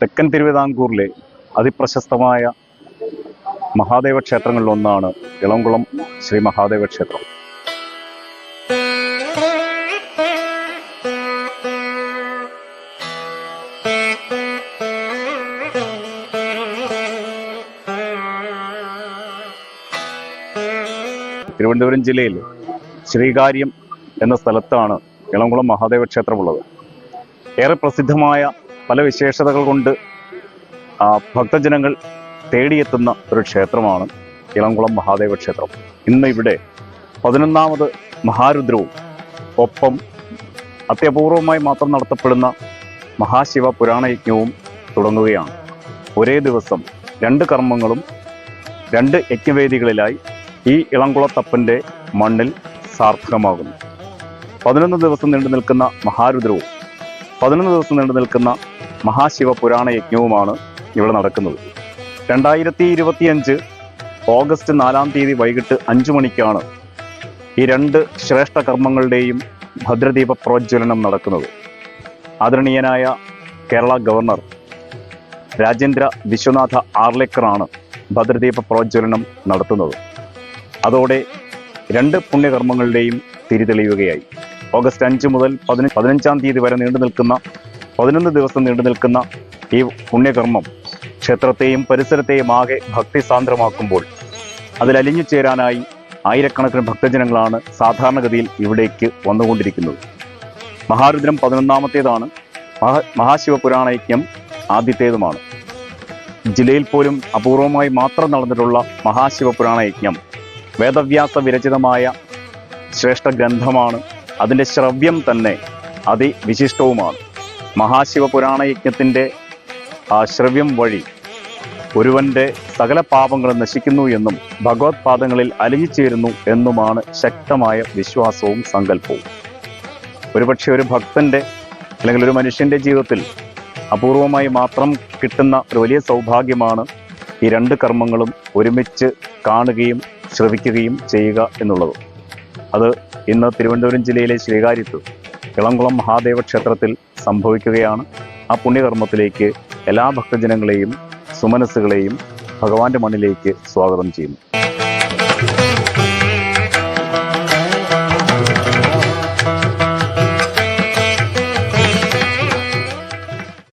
തെക്കൻ തിരുവിതാംകൂറിലെ അതിപ്രശസ്തമായ മഹാദേവ ക്ഷേത്രങ്ങളിലൊന്നാണ് ഇളംകുളം ശ്രീ മഹാദേവ ക്ഷേത്രം. തിരുവനന്തപുരം ജില്ലയിൽ ശ്രീകാര്യം എന്ന സ്ഥലത്താണ് ഇളംകുളം മഹാദേവ ക്ഷേത്രമുള്ളത്. ഏറെ പ്രസിദ്ധമായ പല വിശേഷതകൾ കൊണ്ട് ഭക്തജനങ്ങൾ തേടിയെത്തുന്ന ഒരു ക്ഷേത്രമാണ് ഇളംകുളം മഹാദേവ ക്ഷേത്രം. ഇന്ന് ഇവിടെ പതിനൊന്നാമത് മഹാരുദ്രവും ഒപ്പം അത്യപൂർവമായി മാത്രം നടത്തപ്പെടുന്ന മഹാശിവ പുരാണയജ്ഞവും തുടങ്ങുകയാണ്. ഒരേ ദിവസം രണ്ട് കർമ്മങ്ങളും രണ്ട് യജ്ഞവേദികളിലായി ഈ ഇളംകുളത്തപ്പന്റെ മണ്ണിൽ സാർത്ഥകമാകുന്നു. പതിനൊന്ന് ദിവസം നീണ്ടു നിൽക്കുന്ന മഹാരുദ്രവും പതിനൊന്ന് ദിവസം നീണ്ടു നിൽക്കുന്ന മഹാശിവ പുരാണ യജ്ഞവുമാണ് ഇവിടെ നടക്കുന്നത്. രണ്ടായിരത്തി ഇരുപത്തിയഞ്ച് ഓഗസ്റ്റ് നാലാം തീയതി വൈകിട്ട് അഞ്ചു മണിക്കാണ് ഈ രണ്ട് ശ്രേഷ്ഠ കർമ്മങ്ങളുടെയും ഭദ്രദീപ പ്രോജ്വലനം നടക്കുന്നത്. ആദരണീയനായ കേരള ഗവർണർ രാജേന്ദ്ര വിശ്വനാഥ ആർലേക്കറാണ് ഭദ്രദീപ പ്രോജ്വലനം നടത്തുന്നത്. അതോടെ രണ്ട് പുണ്യകർമ്മങ്ങളുടെയും തിരിതെളിയുകയായി. ഓഗസ്റ്റ് അഞ്ച് മുതൽ പതിന പതിനഞ്ചാം തീയതി വരെ നീണ്ടു നിൽക്കുന്ന പതിനൊന്ന് ദിവസം നീണ്ടു നിൽക്കുന്ന ഈ പുണ്യകർമ്മം ക്ഷേത്രത്തെയും പരിസരത്തെയും ആകെ ഭക്തിസാന്ദ്രമാക്കുമ്പോൾ അതിൽ അലിഞ്ഞു ചേരാനായി ആയിരക്കണക്കിന് ഭക്തജനങ്ങളാണ് സാധാരണഗതിയിൽ ഇവിടേക്ക് വന്നുകൊണ്ടിരിക്കുന്നത്. മഹാരുദ്രം പതിനൊന്നാമത്തേതാണ്. മഹാ മഹാശിവപുരാണ യജ്ഞം ആദ്യത്തേതുമാണ്. ജില്ലയിൽ പോലും അപൂർവമായി മാത്രം നടന്നിട്ടുള്ള മഹാശിവപുരാണ യജ്ഞം വേദവ്യാസ വിരചിതമായ ശ്രേഷ്ഠ ഗ്രന്ഥമാണ്. അതിന്റെ ശ്രവ്യം തന്നെ അതിവിശിഷ്ടവുമാണ്. മഹാശിവപുരാണ യജ്ഞത്തിന്റെ ശ്രവ്യം വഴി ഒരുവന്റെ സകല പാപങ്ങളും നശിക്കുന്നു എന്നും ഭഗവത് പാദങ്ങളിൽ അലിഞ്ഞുചേരുന്നു എന്നുമാണ് ശക്തമായ വിശ്വാസവും സങ്കല്പവും. ഒരുപക്ഷെ ഒരു ഭക്തന്റെ അല്ലെങ്കിൽ ഒരു മനുഷ്യന്റെ ജീവിതത്തിൽ അപൂർവമായി മാത്രം കിട്ടുന്ന ഒരു വലിയ സൗഭാഗ്യമാണ് ഈ രണ്ട് കർമ്മങ്ങളും ഒരുമിച്ച് കാണുകയും ശ്രവിക്കുകയും ചെയ്യുക എന്നുള്ളത്. അത് ഇന്ന് തിരുവനന്തപുരം ജില്ലയിലെ ശ്രീകാര്യത്ത് ഇളംകുളം മഹാദേവ ക്ഷേത്രത്തിൽ സംഭവിക്കുകയാണ്. ആ പുണ്യകർമ്മത്തിലേക്ക് എല്ലാ ഭക്തജനങ്ങളെയും സുമനസ്സുകളെയും ഭഗവാന്റെ മണ്ണിലേക്ക് സ്വാഗതം ചെയ്യുന്നു.